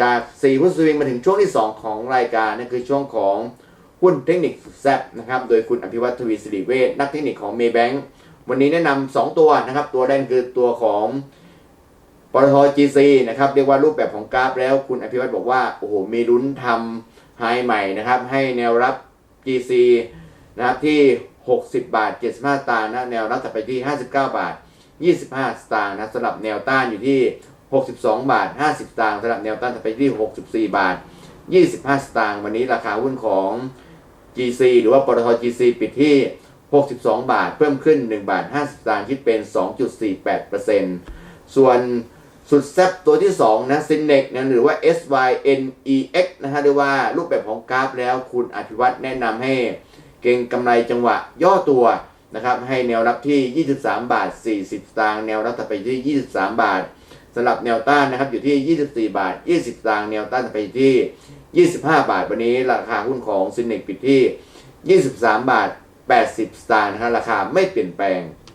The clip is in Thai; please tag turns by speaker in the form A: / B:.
A: จาก4หุ้นสวิงมาถึงช่วงที่ 2 ของรายการนั่นคือช่วงของหุ้นเทคนิคแซบนะครับโดยคุณอภิวัตทวีสิริเวชนักเทคนิคของเม b แบงค์วันนี้แนะนำ2ตัวนะครับ ตัวแรกคือตัวของปตท GC นะครับเรียกว่ารูปแบบของกราฟแล้วคุณอภิวัตบอกว่าโอ้โหมีลุ้นทำไฮใหม่นะครับ ให้แนวรับ GC นะครับที่ 60 บาท 75สตางค์นะแนวรับถัดไปที่ 59 บาท 25 สตางค์นะสำหรับแนวต้านอยู่ที่ 62 บาท 50 สตางค์สำหรับแนวต้านถัดไปที่ 64 บาท 25 สตางค์วันนี้ราคาหุ้นของ GC หรือว่าปตท GC ปิดที่ 62 บาท เพิ่มขึ้น 1 บาท 50 สตางค์คิดเป็น 2.48%ส่วนสุดแซ่บตัวที่ 2 นะ s y n e x นะหรือว่า SYNEX นะฮะเรียว่ารูปแบบของกราฟแล้วคุณอภิวัตแนะนำให้เก่งกำไรจังหวะย่อตัวนะครับให้แนวรับที่ 23 บาท 40 สตางค์แนวรับถัดไปที่ 23 บาท สำหรับแนวต้านนะครับอยู่ที่ 24 บาท 20ตางค์แนวต้านไปที่ 25 บาท วันนี้ราคาหุ้นของซินเนกปิดที่ 23 บาท 80สตางค์นะครับราคาไม่เปลี่ยนแปลง